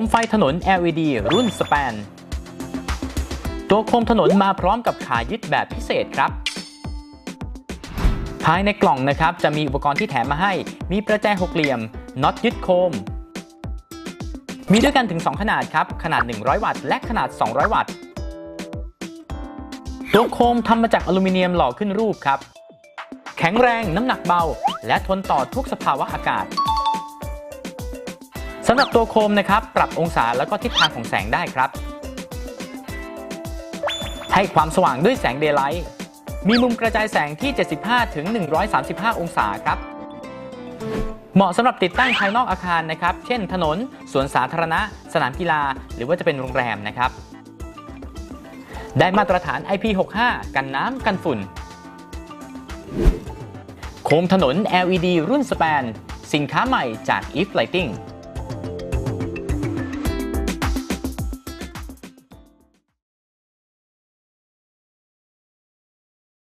มไฟถนน LED รุ่นสแปนตัวโคมถนนมาพร้อมกับขายึดแบบพิเศษครับ ภายในกล่องนะครับจะมีอุปกรณ์ที่แถมมาให้ มีประแจหกเหลี่ยมน็อตยึดโคม มีด้วยกันถึง 2 ขนาดครับ ขนาด 100 วัตต์ และขนาด 200 วัตต์ ตัวโคมทำมาจากอลูมิเนียมหล่อขึ้นรูปครับ แข็งแรงน้ำหนักเบา และทนต่อทุกสภาวะอากาศำหรับตัวโคมนะครับ ปรับองศาแล้วก็ทิศทางของแสงได้ครับ ให้ความสว่างด้วยแสงเดย์ไลท์มีมุมกระจายแสงที่ 75 ถึง 135 องศาครับ เหมาะสำหรับติดตั้งภายนอกอาคารนะครับ เช่นถนน สวนสาธารณะ สนามกีฬา หรือว่าจะเป็นโรงแรมนะครับ ได้มาตรฐาน IP65 กันน้ำกันฝุ่น โคมถนน LED รุ่นสแปน สินค้าใหม่จาก If Lighting